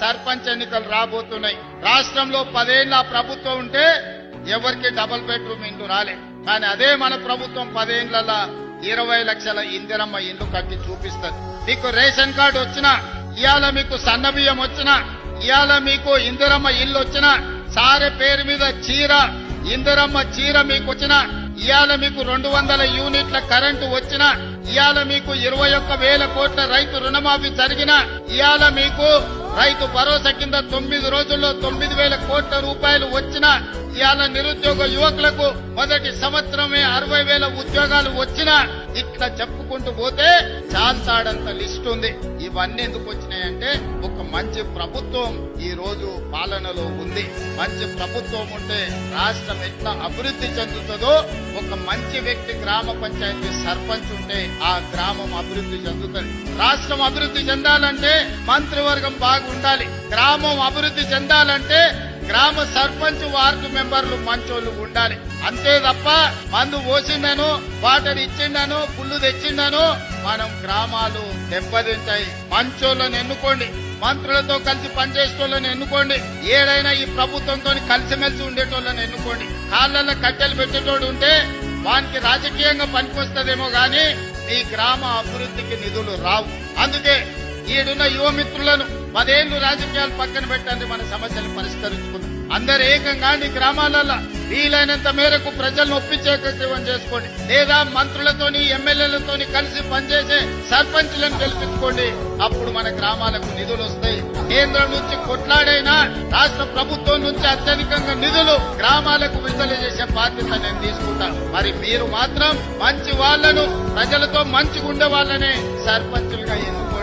సర్పంచ్ ఎన్నికలు రాబోతున్నాయి. రాష్ట్రంలో పదేళ్ళ ప్రభుత్వం ఉంటే ఎవరికి డబుల్ బెడ్రూమ్ ఇండ్లు రాలే. కానీ అదే మన ప్రభుత్వం పదేళ్ళ ఇరవై లక్షల ఇందిరమ్మ ఇల్లు కట్టి చూపిస్తుంది. మీకు రేషన్ కార్డు వచ్చినా ఇవాళ మీకు సన్నబియ్యం వచ్చినా ఇవాళ మీకు ఇందిరమ్మ ఇల్లు వచ్చినా సారె పేరు మీద చీర ఇందిరమ్మ చీర మీకు వచ్చినా ఇవాళ మీకు రెండు వందల యూనిట్ల కరెంటు వచ్చిన ఇవాళ మీకు ఇరవై ఒక్క వేల కోట్ల రైతు రుణమాఫీ జరిగిన ఇవాళ మీకు రైతు భరోసా కింద తొమ్మిది రోజుల్లో తొమ్మిది వేల కోట్ల రూపాయలు వచ్చిన ఇవాళ నిరుద్యోగ యువకులకు మొదటి సంవత్సరమే అరవై వేల ఉద్యోగాలు వచ్చినా ఇట్లా చెప్పుకుంటూ పోతే చాంతాడంత లిస్ట్ ఉంది. ఇవన్నీ ఎందుకు వచ్చినాయంటే ఒక మంచి ప్రభుత్వం ఈ రోజు పాలనలో ఉంది. మంచి ప్రభుత్వం ఉంటే రాష్ట్రం ఎట్లా అభివృద్ధి చెందుతుందో ఒక మంచి వ్యక్తి గ్రామ పంచాయతీ సర్పంచ్ ఉంటే ఆ గ్రామం అభివృద్ధి చెందుతుంది. రాష్ట్రం అభివృద్ధి చెందాలంటే మంత్రివర్గం బాగుండాలి. గ్రామం అభివృద్ధి చెందాలంటే గ్రామ సర్పంచ్ వార్డు మెంబర్లు మంచోళ్ళు ఉండాలి. అంతే తప్ప మందు పోసిండను వాటర్ ఇచ్చిండను పుల్లు తెచ్చిండను మనం గ్రామాలు దెబ్బతింటాయి. మంచోళ్ళని ఎన్నుకోండి. మంత్రులతో కలిసి పనిచేసేటోళ్ళని ఎన్నుకోండి. ఏడైనా ఈ ప్రభుత్వంతో కలిసిమెలిసి ఉండేటోళ్ళని ఎన్నుకోండి. కాళ్ళల్లో కట్టెలు పెట్టేటోడు ఉంటే వానికి రాజకీయంగా పనికొస్తుందేమో గాని మీ గ్రామ అభివృద్ధికి నిధులు రావు. అందుకే ఈడున్న యువ మిత్రులను పదేళ్ళు రాజకీయాలు పక్కన పెట్టండి మన సమస్యలు పరిష్కరించుకుందాం. అందరు ఏకంగా ఈ గ్రామాలలో వీలైనంత మేరకు ప్రజలను ఒప్పించే కార్యక్రమం చేసుకోండి. లేదా మంత్రులతోని ఎమ్మెల్యేలతోని కలిసి పనిచేసే సర్పంచ్లను గెలిపించుకోండి. అప్పుడు మన గ్రామాలకు నిధులు వస్తాయి. కేంద్రం నుంచి కొట్లాడైనా రాష్ట్ర ప్రభుత్వం నుంచి అత్యధికంగా నిధులు గ్రామాలకు విడుదల చేసే బాధ్యత నేను తీసుకుంటాను. మరి మీరు మాత్రం మంచి వాళ్ళను ప్రజలతో మంచిగా ఉండే వాళ్ళనే సర్పంచులుగా ఎన్నుకోండి.